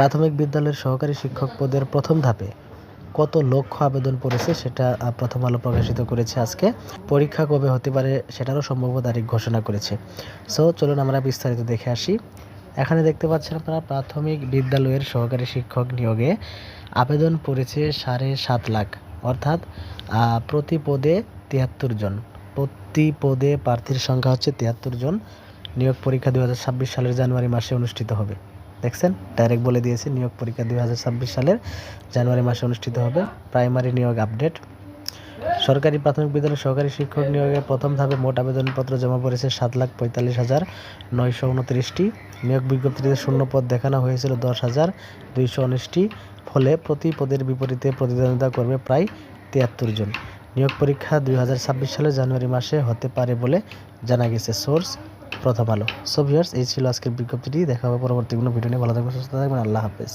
প্রাথমিক বিদ্যালয়ের সহকারী শিক্ষক পদের প্রথম ধাপে কত লক্ষ আবেদন পড়েছে সেটা প্রথম আলো প্রকাশিত করেছে আজকে। পরীক্ষা কবে হতে পারে সেটারও সম্ভাব্য তারিখ ঘোষণা করেছে। সো চলুন আমরা বিস্তারিত দেখে আসি। এখানে দেখতে পাচ্ছেন আপনারা, প্রাথমিক বিদ্যালয়ের সহকারী শিক্ষক নিয়োগে আবেদন পড়েছে সাড়ে সাত লাখ। অর্থাৎ প্রতি পদে তিয়াত্তর জন। প্রতি পদে প্রার্থীর সংখ্যা হচ্ছে তিয়াত্তর জন। নিয়োগ পরীক্ষা দু হাজার ছাব্বিশ সালের জানুয়ারি মাসে অনুষ্ঠিত হবে। দেখছেন ডাইরেক্ট বলে দিয়েছে, নিয়োগ পরীক্ষা দুই হাজার ছাব্বিশ সালের জানুয়ারি মাসে অনুষ্ঠিত হবে। প্রাইমারি নিয়োগ আপডেট সরকারি প্রাথমিক বিদ্যালয়ের সহকারী শিক্ষক নিয়োগে প্রথম ধাপে মোট আবেদনপত্র জমা পড়েছে সাত লাখ পঁয়তাল্লিশ হাজার নয়শো উনত্রিশটি। নিয়োগ বিজ্ঞপ্তিতে শূন্য পদ দেখানো হয়েছিল দশ হাজার দুইশো উনিশটি। ফলে প্রতি পদের বিপরীতে প্রতিদ্বন্দ্বিতা করবে প্রায় তিয়াত্তর জন। নিয়োগ পরীক্ষা দুই সালের জানুয়ারি মাসে হতে পারে বলে জানা গেছে সোর্স। প্রথম আলো। সো ভিউয়ার্স এই ছিল আজকের বিজ্ঞপ্তিটি। দেখা হবে পরবর্তী কোনো ভিডিও নিয়ে। ভালো থাকবেন, সুস্থ থাকবেন। আল্লাহ হাফেজ।